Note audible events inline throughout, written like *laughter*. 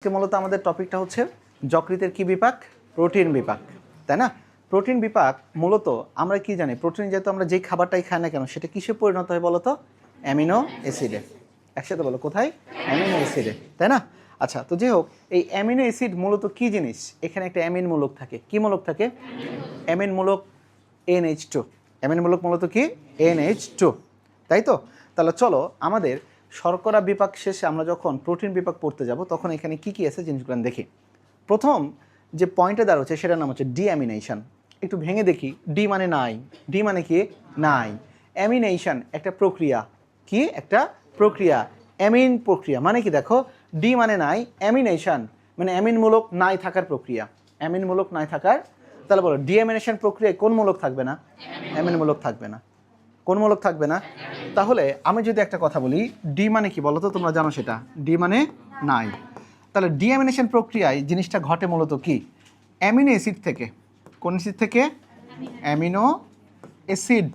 আজকে মূলত আমাদের টপিকটা হচ্ছে যকৃতের কি বিপাক? প্রোটিন বিপাক, তাই না? প্রোটিন বিপাক মূলত আমরা কি জানি? প্রোটিন যেহেতু আমরা যেই খাবারটাই খাই না কেন, সেটা কিসে পরিণত হয় বলো তো? অ্যামিনো অ্যাসিডে। একসাথে বলো, কোথায়? অ্যামিনো অ্যাসিডে, তাই না? আচ্ছা তো যাই হোক, এই অ্যামিনো অ্যাসিড মূলত কি জিনিস? এখানে একটা অ্যামিন মূলক থাকে। কি মূলক থাকে? অ্যামিন মূলক এনএইচ টু। অ্যামিন মূলক মূলত কি? NH two. তাই তো? তাহলে চলো আমাদের শর্করা বিপাক শেষে আমরা যখন প্রোটিন বিপাক পড়তে যাব, তখন এখানে কি কি আছে জিনিসগুলো দেখি। প্রথম যে পয়েন্টে দাঁড়াচ্ছে সেটার নাম হচ্ছে ডিঅ্যামিনেশন একটু ভেঙে দেখি ডি মানে নাই ডি মানে কি? নাই। অ্যামিনেশন একটা প্রক্রিয়া। কি? একটা প্রক্রিয়া। অ্যামিন প্রক্রিয়া। মানে কি দেখো? ডি মানে নাই অ্যামিনেশন মানে অ্যামিনমূলক নাই থাকার প্রক্রিয়া। অ্যামিনমূলক নাই থাকার? তাহলে বলো ডিঅ্যামিনেশন প্রক্রিয়ায় কোন মূলক থাকবে না? অ্যামিনমূলক থাকবে না। কোন মূলক থাকবে না। তাহলে আমি যদি একটা কথা বলি ডি মানে কি বলো তো, তোমরা জানো সেটা। ডি মানে নাই। তাহলে ডিঅ্যামিনেশন প্রক্রিয়ায় জিনিসটা ঘটে মূলত কি? অ্যামিনো অ্যাসিড থেকে। কোন অ্যাসিড থেকে? অ্যামিনো অ্যাসিড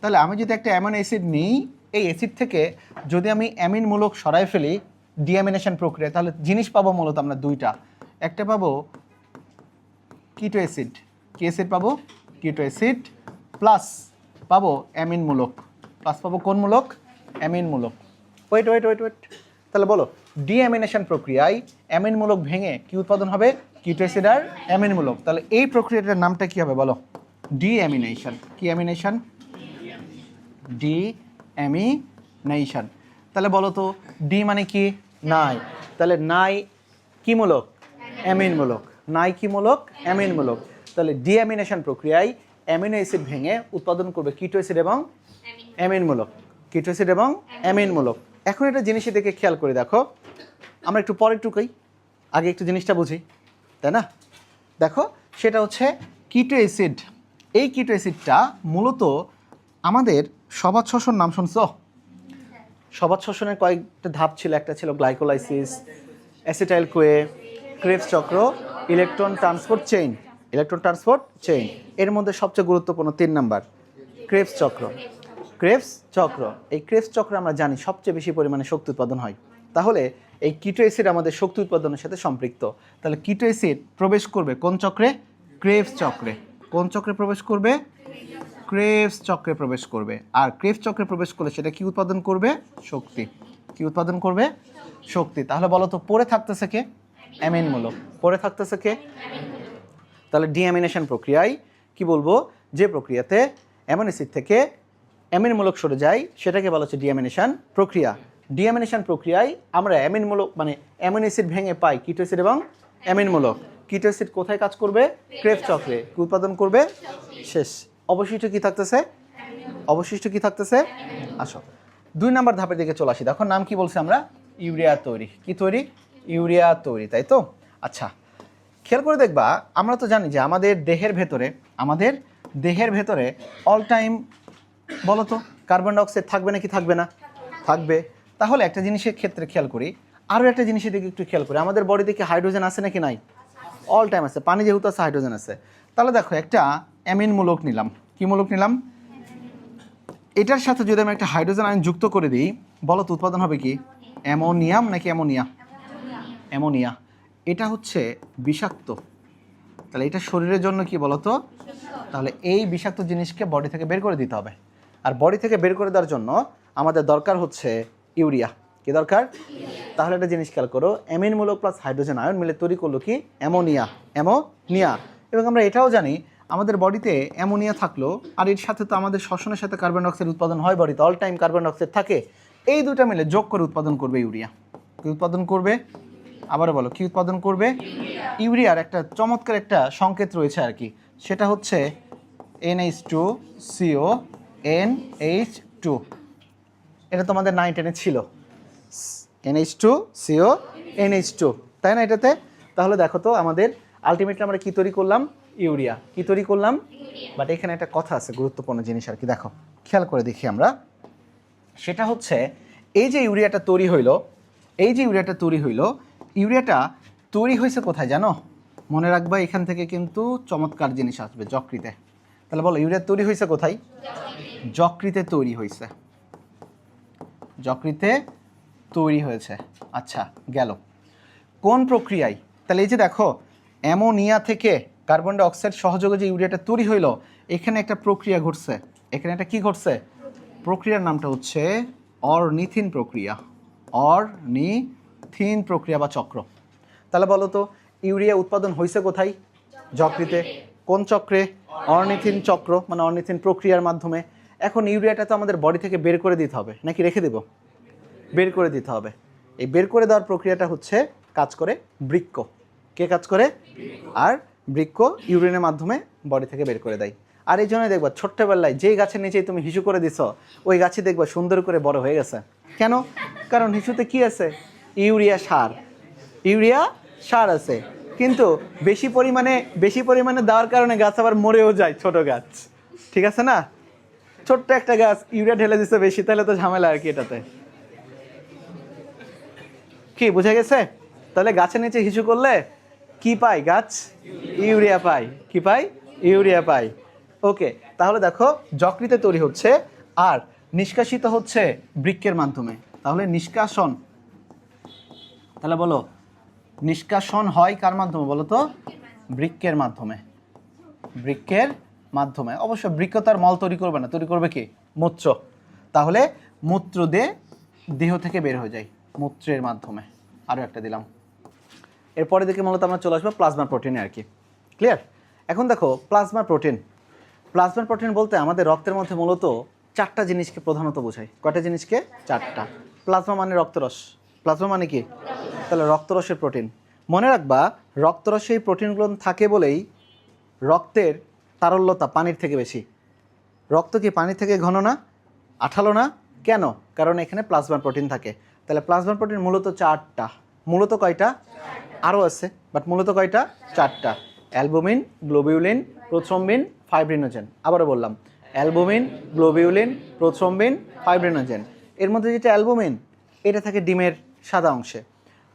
তাহলে আমি যদি একটা অ্যামিনো অ্যাসিড নিই, এই অ্যাসিড থেকে যদি আমি অ্যামিন মূলক সরাই ফেলি ডিঅ্যামিনেশন প্রক্রিয়া, তাহলে জিনিস পাবো মূলত আমরা দুইটা। একটা পাবো কিটো অ্যাসিড কি অ্যাসিড পাবো? কিটো অ্যাসিড প্লাস পাবো অ্যামিন মূলক প্লাস পাবো কোন মূলক অ্যামিন মূলক ওয়েট ওয়েট ওয়েট ওয়েট তাহলে বলো ডিঅ্যামিনেশন প্রক্রিয়ায় অ্যামিন মূলক ভেঙে কি উৎপাদন হবে? আর অ্যামিন মূলক তাহলে এই প্রক্রিয়াটার নামটা কি হবে বলো? ডিঅ্যামিনেশন কি অ্যামিনেশন ডি অ্যামিনেশন তাহলে বলো তো ডি মানে কি? নাই। তাহলে নাই কি মূলক অ্যামিন মূলক নাই কি মূলক অ্যামিন মূলক তাহলে ডিঅ্যামিনেশন প্রক্রিয়ায় অ্যামিনো অ্যাসিড ভেঙে উৎপাদন করবে কিটো অ্যাসিড এবং অ্যামিন মূলক। কিটো অ্যাসিড এবং অ্যামিন মূলক। এখন একটা জিনিসে দেখে খেয়াল করে দেখো। আমরা একটু পরে টুকাই আগে একটু জিনিসটা বুঝি। তাই না? দেখো সেটা হচ্ছে কিটো অ্যাসিড এই কিটো অ্যাসিডটা মূলত আমাদের সবাত শ্বসন নাম শুনছ? সবাত শ্বসনের কয়েকটা ধাপ ছিল। একটা ছিল গ্লাইকোলাইসিস অ্যাসিটাইল কোয়ে ক্রেবস চক্র electron transport chain electron transport chain এর মধ্যে সবচেয়ে গুরুত্বপূর্ণ তিন নাম্বার ক্রেবস চক্র। ক্রেবস চক্র, এই ক্রেবস চক্র আমরা জানি সবচেয়ে বেশি পরিমাণে শক্তি উৎপাদন হয়। তাহলে এই কিটো অ্যাসিড আমাদের শক্তি উৎপাদনের সাথে সম্পৃক্ত। তাহলে কিটো অ্যাসিড প্রবেশ করবে কোন চক্রে? ক্রেবস চক্রে। কোন চক্রে প্রবেশ করবে? ক্রেবস চক্রে প্রবেশ করবে। আর ক্রেবস চক্রে প্রবেশ করলে সেটা কি উৎপাদন করবে? শক্তি। কি উৎপাদন করবে? শক্তি। তাহলে বলো তো পড়ে থাকতেছে কে? অ্যামিনমূলক পড়ে থাকতেছে কে? তাহলে ডিঅ্যামিনেশন প্রক্রিয়ায় কি বলব? যে প্রক্রিয়াতে অ্যামিনো অ্যাসিড থেকে অ্যামিনমূলক সরে যায়, সেটাকে বলা হচ্ছে ডিঅ্যামিনেশন প্রক্রিয়া। ডিঅ্যামিনেশন প্রক্রিয়ায় আমরা অ্যামিনমূলক মানে অ্যামিনো অ্যাসিড ভেঙে পাই কিটো অ্যাসিড এবং অ্যামিনমূলক কিটো অ্যাসিড কোথায় কাজ করবে? ক্রেভ চক্রে কি উৎপাদন করবে? শেষ। অবশিষ্ট কি থাকতেছে? অবশিষ্ট কি থাকতেছে? আসো। দুই নাম্বার ধাপের দিকে চলে আসি। দেখো, নাম কি বলছি আমরা? ইউরিয়া তৈরি। কি তৈরি? ইউরিয়া তৈরি, তাই তো? আচ্ছা খেয়াল করে দেখবা, আমরা তো জানি যে আমাদের দেহের ভেতরে, আমাদের দেহের ভেতরে অল টাইম বলো তো কার্বন ডাইঅক্সাইড থাকবে নাকি থাকবে না? থাকবে। তাহলে একটা জিনিসের ক্ষেত্রে খেয়াল করি, আরও একটা জিনিসের দিকে একটু খেয়াল করি, আমাদের বডিতে কি হাইড্রোজেন আছে নাকি নাই? অল টাইম আছে, পানি যেহেতু আছে হাইড্রোজেন আছে। তাহলে দেখো, একটা অ্যামিন মূলক নিলাম। কি মূলক নিলাম? এটার সাথে যদি আমি একটা হাইড্রোজেন আয়ন যুক্ত করে দিই, বলো তো উৎপাদন হবে কি? অ্যামোনিয়াম নাকি অ্যামোনিয়া? অ্যামোনিয়া। এটা হচ্ছে বিষাক্ত। তাহলে এটা শরীরের জন্য কি বলতো? তাহলে এই বিষাক্ত জিনিসকে বডি থেকে বের করে দিতে হবে। আর বডি থেকে বের করে দেওয়ার জন্য আমাদের দরকার হচ্ছে ইউরিয়া। কি দরকার? তাহলে একটা জিনিস খেয়াল করো, অ্যামিনমূলক প্লাস হাইড্রোজেন আয়ন মিলে তৈরি করল কি? অ্যামোনিয়া। অ্যামোনিয়া। এবং আমরা এটাও জানি, আমাদের বডিতে অ্যামোনিয়া থাকল, আর এর সাথে তো আমাদের শ্বসনের সাথে কার্বন ডাইঅক্সাইড উৎপাদন হয় বডিতে অল টাইম কার্বন ডাইঅক্সাইড থাকে। এই দুটা মিলে যোগ করে উৎপাদন করবে ইউরিয়া। কি উৎপাদন করবে? আবারও বলো, কি উৎপাদন করবে? ইউরিয়ার একটা চমৎকার একটা সংকেত রয়েছে আর কি। সেটা হচ্ছে NH two CO N H two এটা তোমাদের নাইন টেনে ছিল। NH two CO NH two তাই না এটাতে? তাহলে দেখো তো আমাদের আলটিমেটলি আমরা কী তৈরি করলাম? ইউরিয়া। কী তৈরি করলাম? বাট এখানে একটা কথা আছে, গুরুত্বপূর্ণ জিনিস আর কি। দেখো, খেয়াল করে দেখি আমরা। সেটা হচ্ছে, এই যে ইউরিয়াটা তৈরি হইল, এই যে ইউরিয়াটা তৈরি হইল ইউরিয়াটা তৈরি হয়েছে কোথায় জানো? মনে রাখবা, এখান থেকে কিন্তু চমৎকার জিনিস আসবে, যকৃতে। তাহলে বলো, ইউরিয়া তৈরি হয়েছে কোথায়? যকৃতে তৈরি হয়েছে। যকৃতে তৈরি হয়েছে। আচ্ছা গেল। কোন প্রক্রিয়ায়? তাহলে এই যে দেখো, অ্যামোনিয়া থেকে কার্বন ডাইঅক্সাইড সহযোগে যে ইউরিয়াটা তৈরি হইল, এখানে একটা প্রক্রিয়া ঘটছে। এখানে একটা কি ঘটছে? প্রক্রিয়ার নামটা হচ্ছে অর্নিথিন প্রক্রিয়া। অর্নিথিন প্রক্রিয়া বা চক্র। তাহলে বলো তো, ইউরিয়া উৎপাদন হয়েছে কোথায়? যকৃতে। কোন চক্রে? অর্নিথিন চক্র মানে অর্নিথিন প্রক্রিয়ার মাধ্যমে। এখন ইউরিয়াটা তো আমাদের বডি থেকে বের করে দিতে হবে। নাকি রেখে দেব? বের করে দিতে হবে। এই বের করে দেওয়ার প্রক্রিয়াটা হচ্ছে কাজ করে বৃক্ক। কে কাজ করে? আর বৃক্ক ইউরিনের মাধ্যমে বডি থেকে বের করে দেয়। আর এই জন্য দেখবা, ছোট্টবেলায় যেই গাছের নিচেই তুমি হিসু করে দিছ, ওই গাছে দেখবা সুন্দর করে বড় হয়ে গেছে। কেন? কারণ হিসুতে কি আছে? ইউরিয়া সার। ইউরিয়া সার আছে। কিন্তু বেশি পরিমাণে বেশি পরিমাণে দেওয়ার কারণে গাছ আবার মরেও যায় ছোট গাছ। ঠিক আছে না? ছোট্ট একটা গাছ, ইউরিয়া ঢেলে দিচ্ছে বেশি, তাহলে তো ঝামেলা আর কি এটাতে। কি, বুঝে গেছে? তাহলে গাছের নিচে হিসু করলে কি পাই গাছ? ইউরিয়া পাই। কি পাই? ইউরিয়া পাই। ওকে তাহলে দেখো, যকৃতে তৈরি হচ্ছে, আর নিষ্কাশিত হচ্ছে বৃক্ষের মাধ্যমে। তাহলে নিষ্কাশন তাহলে বলো, নিষ্কাশন হয় কার মাধ্যমে বলো তো? বৃক্কের মাধ্যমে। বৃক্কের মাধ্যমে। অবশ্য বৃক্ক তার মল তৈরি করবে না। তৈরি করবে কি? মূত্র। তাহলে মূত্র দিয়ে দেহ থেকে বের হয়ে যায় মূত্রের মাধ্যমে। আরও একটা দিলাম। এরপরে দেখে মূলত আমরা চলে আসব প্লাজমা প্রোটিনে আর কি। ক্লিয়ার এখন দেখো, প্লাজমা প্রোটিন। প্লাজমা প্রোটিন বলতে আমাদের রক্তের মধ্যে মূলত চারটা জিনিসকে প্রধানত বোঝায়। কয়টা জিনিসকে? চারটা। প্লাজমা মানে রক্তরস। প্লাজমা মানে কি? তাহলে রক্তরসের প্রোটিন মনে রাখবা রক্তরসে এই প্রোটিনগুলো থাকে বলেই রক্তের তারল্যতা পানির থেকে বেশি। রক্ত কি পানি থেকে ঘন না? আঠালো না? কেন? কারণ এখানে প্লাজমা প্রোটিন থাকে। তাহলে প্লাজমা প্রোটিন মূলত চারটা। মূলত কয়টা? আরও আছে বাট মূলত কয়টা? চারটা। Albumin, globulin, prothrombin, fibrinogen. আবারও বললাম, অ্যালবুমিন, গ্লোবিউলিন, প্রোথ্রম্বিন, ফাইব্রিনোজেন। এর মধ্যে যেটা অ্যালবুমিন, এটা থাকে ডিমের সাদা অংশে।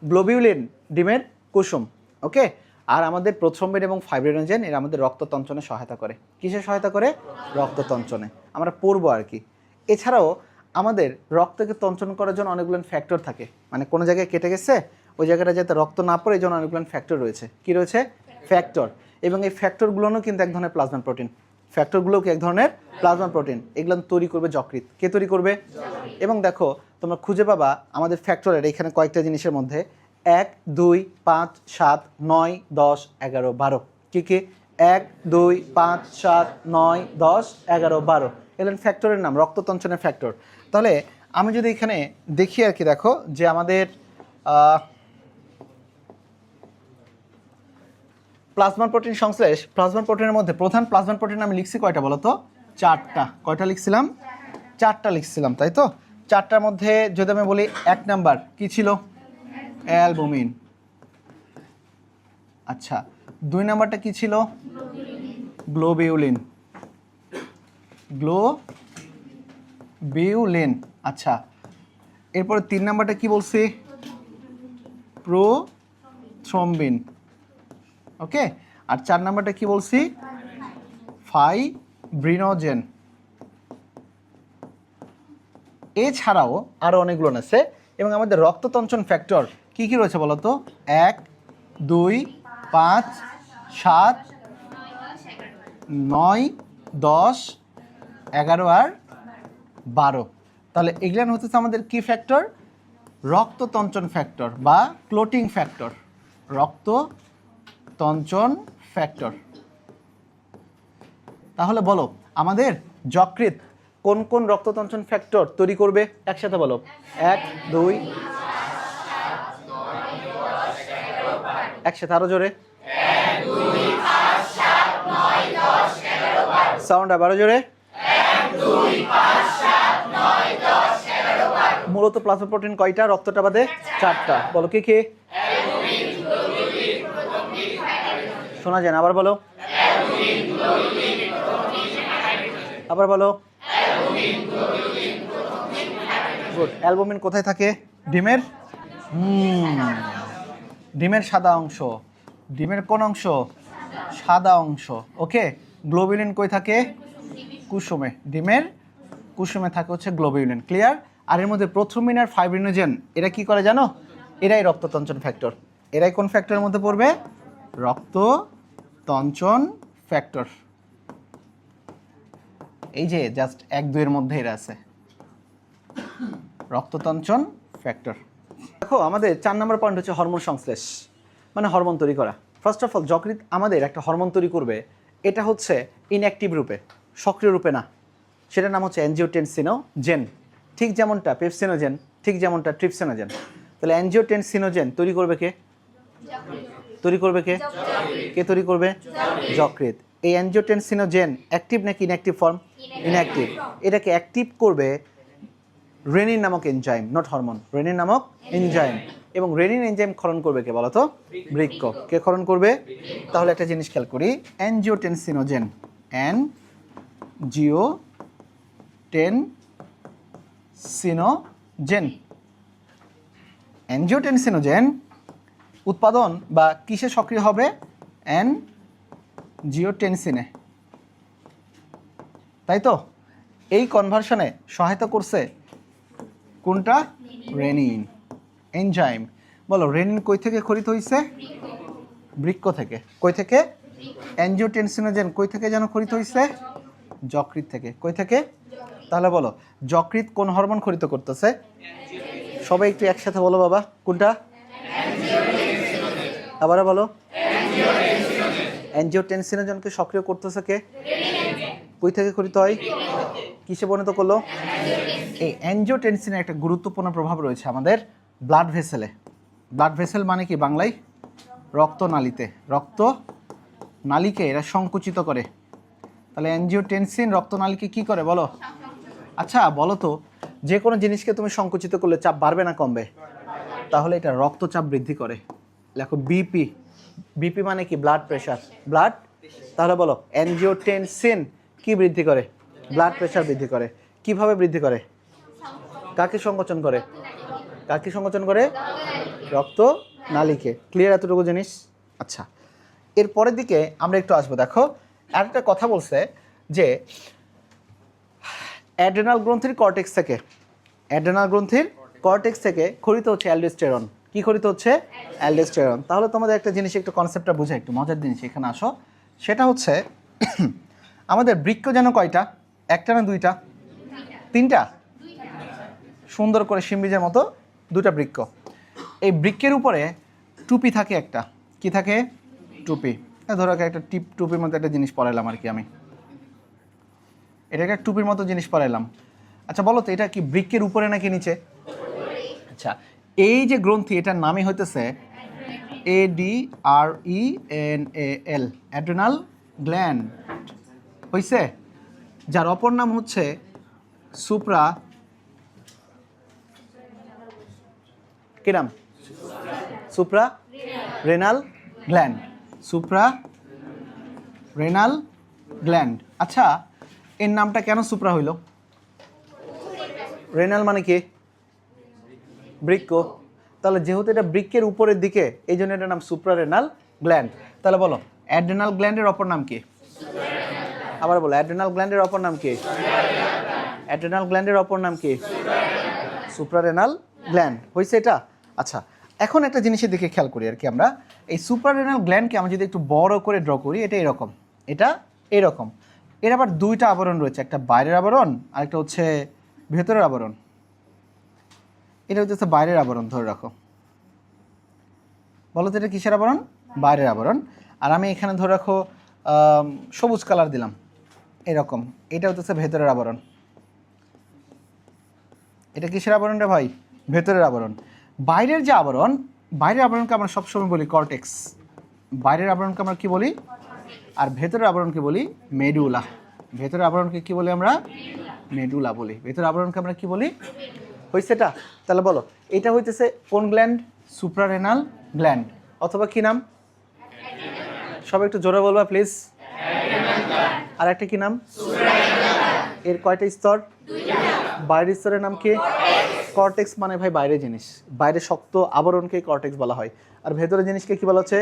গ্লোবিউলিন ডিমের কুসুম, ওকে? আর আমাদের প্রথমবিন এবং ফাইব্রিনোজেন এরা আমাদের রক্ততঞ্চনে সহায়তা করে। কিসে সহায়তা করে? রক্ততঞ্চনে। আমরা পড়ব আর কি। এছাড়াও আমাদের রক্তকে তঞ্চন করার জন্য অনেকগুলো ফ্যাক্টর থাকে। মানে কোনো জায়গায় কেটে গেছে, ওই জায়গাটা যাতে রক্ত না পড়ে, এই জন্য অনেকগুলো ফ্যাক্টর রয়েছে। কি রয়েছে? ফ্যাক্টর এবং এই ফ্যাক্টরগুলোও কিন্তু এক ধরনের প্লাজমা প্রোটিন ফ্যাক্টরগুলো কি এক ধরনের প্লাজমা প্রোটিন এগুলো তৈরি করবে যকৃত কে তৈরি করবে? এবং দেখো তোমরা খুঁজে পাবা আমাদের ফ্যাক্টরের এখানে কয়েকটা জিনিসের মধ্যে। এক দুই পাঁচ সাত নয় দশ এগারো বারো। কি কি? এক দুই পাঁচ সাত নয় দশ এগারো বারো। এগুলো ফ্যাক্টরের নাম রক্ততঞ্চনের ফ্যাক্টর। তাহলে আমি যদি এখানে দেখি আর কি দেখো যে আমাদের প্লাজমা প্রোটিন সংশ্লেষ প্লাজমা প্রোটিনের মধ্যে প্রধান প্লাজমা প্রোটিন আমি লিখছি কয়টা বলো তো চারটা। কয়টা লিখছিলাম? চারটা লিখছিলাম, তাই তো? চারটার মধ্যে যদি আমি বলি এক নাম্বার, কি ছিল? অ্যালবুমিন। আচ্ছা দুই নাম্বারটা কি ছিল? গ্লোবিউলিন। গ্লো বিউলিন আচ্ছা। এরপরে তিন নাম্বারটা কি বলছি? প্রোথ্রম্বিন। ওকে? আর চার নাম্বারটা কি বলছি? ফাইব্রিনোজেন এছাড়াও আরও অনেকগুলো আছে। এবং আমাদের রক্ততঞ্চন ফ্যাক্টর কি কি রয়েছে বলো তো? এক, দুই, পাঁচ, সাত, নয়, দশ, এগারো আর বারো। তাহলে এগুলান হচ্ছে আমাদের কি ফ্যাক্টর? রক্ততঞ্চন ফ্যাক্টর বা ক্লোটিং ফ্যাক্টর। রক্ত তঞ্চন ফ্যাক্টর তাহলে বলো, আমাদের যকৃত কোন কোন রক্ততঞ্চন ফ্যাক্টর তৈরি করবে? একসাথে বলো। এক, দুই, একসাথে আরও জোরে। সাউন্ড আবারও জোরে। মূলত প্লাজমা প্রোটিন কয়টা? রক্তটা বাদে চারটা। বলো, কি কি? শোনা যায় না। আবার বলো। আবার বলো। গুড অ্যালবুমিন কোথায় থাকে? ডিমের? ডিমের সাদা অংশ। ডিমের কোন অংশ? সাদা অংশ। ওকে গ্লোবিউলিন কই থাকে? কুসুমে। ডিমের কুসুমে থাকে হচ্ছে গ্লোবিউলিন ক্লিয়ার আর এর মধ্যে প্রথমিন আর ফাইব্রিনোজেন এরা কি করে জানো? এরাই রক্ততঞ্চন ফ্যাক্টর এরাই কোন ফ্যাক্টরের মধ্যে পড়বে? রক্ত তঞ্চন ফ্যাক্টর। এই যে জাস্ট এক দুইয়ের মধ্যে এরা আছে। রক্ততঞ্চন ফ্যাক্টর। দেখো, আমাদের চার নম্বর পয়েন্ট হচ্ছে হরমোন সংশ্লেষ মানে হরমোন তৈরি করা। ফার্স্ট অফ অল যকৃৎ আমাদের একটা হরমোন তৈরি করবে, এটা হচ্ছে ইনঅ্যাক্টিভ রূপে, সক্রিয় রূপে না। সেটার নাম হচ্ছে অ্যানজিওটেনসিনো জেন ঠিক যেমনটা পেপসিনোজেন ঠিক যেমনটা ট্রিপসিনোজেন তাহলে অ্যানজিওটেনসিনোজেন তৈরি করবে কে? তৈরি করবে কে? কে তৈরি করবে? যকৃৎ। এই অ্যানজিওটেনসিনোজেন অ্যাক্টিভ নাকি ইনঅ্যাক্টিভ ফর্ম ইনঅ্যাক্টিভ এটাকে অ্যাক্টিভ করবে রেনিন নামক এনজাইম নট হরমোন রেনিন নামক এনজাইম এবং রেনিন এনজাইম ক্ষরণ করবে কে বলতো? বৃক্ক। কে ক্ষরণ করবে? তাহলে একটা জিনিস খেয়াল করি। Angiotensinogen angiotensinogen angiotensinogen উৎপাদন বা কিসে সক্রিয় হবে? অ্যান জিওটেনসিনে তাই তো? এই কনভার্সনে সহায়তা করছে কোনটা? রেনিন এনজাইম বলো রেনিন কই থেকে খরিত হয়েছে বৃক্ক থেকে। কই থেকে? অ্যানজিওটেনসিনোজেন কই থেকে যেন খরিত হয়েছে যকৃৎ থেকে। কই থেকে? তাহলে বলো, যকৃৎ কোন হরমোন খরিত করতেছে? সবাই একটু একসাথে বলো বাবা, কোনটা? আবার বলো। এনজিও অ্যানজিওটেনসিনোজনকে সক্রিয় করতেছে কে? কই থেকে খরিত হয়? কিসে পরিণত করল? এই অ্যানজিওটেনসিনের একটা গুরুত্বপূর্ণ প্রভাব রয়েছে আমাদের ব্লাড ভেসেলে ব্লাড ভেসেল মানে কি বাংলায়? রক্ত রক্তনালীতে। রক্ত নালীকে এরা সংকুচিত করে। তাহলে অ্যানজিওটেনসিন রক্তনালীকে কি করে বলো? আচ্ছা বলো তো, যে কোনো জিনিসকে তুমি সংকুচিত করলে চাপ বাড়বে না কমবে? তাহলে এটা রক্তচাপ বৃদ্ধি করে। লেখো বিপি বিপি মানে কি? ব্লাড প্রেশার ব্লাড তাহলে বলো অ্যানজিওটেনসিন কি বৃদ্ধি করে? ব্লাড প্রেশার বৃদ্ধি করে। কীভাবে বৃদ্ধি করে? কাকে সংকোচন করে? কাকে সংকোচন করে? রক্ত নালিকে। ক্লিয়ার এতটুকু জিনিস? আচ্ছা। এর পরের দিকে আমরা একটু আসব, দেখো। আরেকটা কথা বলছে যে অ্যাড্রেনাল গ্রন্থির কর্টেক্স থেকে অ্যাড্রেনাল গ্রন্থির কর্টেক্স থেকে খরিত হচ্ছে অ্যালডোস্টেরন কি খরিত হচ্ছে? অ্যালডোস্টেরন। তাহলে তোমাদের একটা জিনিস, একটু কনসেপ্টটা বুঝে একটু মজার জিনিস এখানে আসো। সেটা হচ্ছে, *clears throat* আমাদের বৃক্ষ যেন কয়টা? একটা না দুইটা? তিনটা? সুন্দর করে সিম্বিজের মতো দুটা বৃক্ষ। এই বৃক্ষের উপরে টুপি থাকে একটা। কি থাকে? টুপি। ধরো একটা টিপ, টুপির মতো একটা জিনিস পরাইলাম আর কি আমি। এটা একটা টুপির মতো জিনিস পরাইলাম। আচ্ছা বলো তো, এটা কি বৃক্ষের উপরে নাকি নিচে? আচ্ছা এই যে গ্রন্থি, এটার নামই হইতেছে A D R E N A L adrenal gland হইছে? যার অপর নাম হচ্ছে সুপ্রা কি নাম? Suprarenal gland suprarenal gland আচ্ছা এর নামটা কেন সুপ্রা হইল? রেনাল মানে কি? বৃক্ক তাহলে যেহেতু এটা বৃক্কের উপরের দিকে, এই জন্য এটার নাম সুপ্রারেনাল গ্ল্যান্ড তাহলে বলো অ্যাড্রেনাল গ্ল্যান্ডের অপর নাম কি? আবার বলো অ্যাড্রেনাল গ্ল্যান্ডের অপর নাম কি? অ্যাড্রেনাল গ্ল্যান্ডের অপর নাম কি? সুপ্রারেনাল গ্ল্যান্ড হয়েছে এটা? আচ্ছা এখন একটা জিনিসের দিকে খেয়াল করি আর কি আমরা। এই সুপ্রারেনাল গ্ল্যান্ডকে আমরা যদি একটু বড় করে ড্র করি, এটা এরকম। এটা এরকম। এর আবার দুইটা আবরণ রয়েছে, একটা বাইরের আবরণ আর একটা হচ্ছে ভেতরের আবরণ। এটা হচ্ছে বাইরের আবরণ ধরে রাখো। বলো তো এটা কিসের আবরণ? বাইরের আবরণ। আর আমি এখানে ধরে রাখো সবুজ কালার দিলাম এরকম। এটা হচ্ছে ভেতরের আবরণ। এটা কিসের আবরণ রে ভাই? ভেতরের আবরণ। বাইরের যে আবরণ বাইরের আবরণকে আমরা সবসময় বলি কর্টেক্স বাইরের আবরণকে আমরা কি বলি? আর ভেতরের আবরণকে বলি মেডুলা ভেতরের আবরণকে কি বলি আমরা? মেডুলা বলি। ভেতরের আবরণকে আমরা কি বলি? হয়েছে এটা তাহলে বলো, এটা হইতেছে কোন গ্ল্যান্ড সুপ্রারেনাল গ্ল্যান্ড অথবা কি নাম? সবাই একটু জোরে বলবা প্লিজ আর একটা কি নাম? এর কয়টা স্তর? বাইরের স্তরের নাম কি? কর্টেক্স মানে ভাই বাইরে জিনিস, বাইরে শক্ত আবরণকে কর্টেক্স বলা হয়। আর ভেতরের জিনিসকে কি বলা হচ্ছে?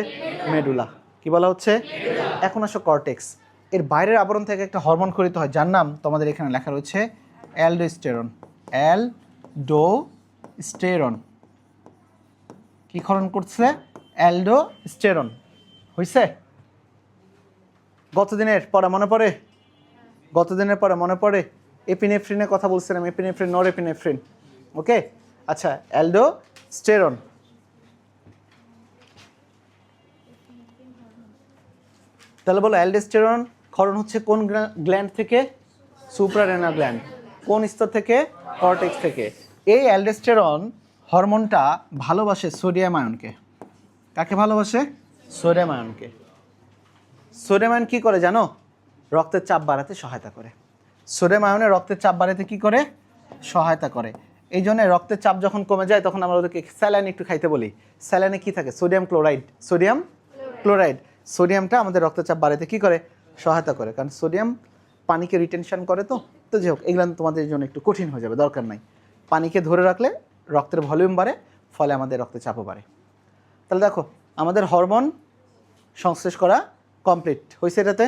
মেডুলা কি বলা হচ্ছে? এখন আসো কর্টেক্স এর বাইরের আবরণ থেকে একটা হরমোন খরিত হয়, যার নাম তোমাদের এখানে লেখা রয়েছে অ্যালডোস্টেরন। অ্যাল ডো স্টেরন। কি ক্ষরণ করছে? অ্যালডোস্টেরন হইছে? গতদিনের পড়া মনে পড়ে? গতদিনের পরে মনে পড়ে? এপিনেফ্রিনের কথা বলছিলাম, এপিনেফ্রিন নর এপিনেফ্রিন ওকে আচ্ছা অ্যালডোস্টেরন তাহলে বলো অ্যালডোস্টেরন ক্ষরণ হচ্ছে কোন গ্ল্যান্ড থেকে? Suprarenal gland. কোন স্তর থেকে? কর্টেক্স থেকে। এই অ্যালডেস্টেরন হরমোনটা ভালোবাসে সোডিয়াম আয়নকে কাকে ভালোবাসে? সোডিয়াম আয়নকে সোডিয়াম আয়ন কী করে জানো? রক্তের চাপ বাড়াতে সহায়তা করে। সোডিয়াম আয়নে রক্তের চাপ বাড়াতে কী করে? সহায়তা করে। এই জন্য রক্তের চাপ যখন কমে যায়, তখন আমরা ওদেরকে স্যালাইন একটু খাইতে বলি। স্যালাইনে কী থাকে? সোডিয়াম ক্লোরাইড সোডিয়াম ক্লোরাইড সোডিয়ামটা আমাদের রক্তচাপ বাড়াতে কী করে? সহায়তা করে। কারণ সোডিয়াম পানিকে রিটেনশন করে তো। তো যাই হোক, এগুলো তোমাদের জন্য একটু কঠিন হয়ে যাবে, দরকার নাই। পানিকে ধরে রাখলে রক্তের ভলিউম বাড়ে, ফলে আমাদের রক্তে চাপও বাড়ে। তাহলে দেখো, আমাদের হরমোন সংশ্লেষ করা কমপ্লিট হয়েছে এটাতে?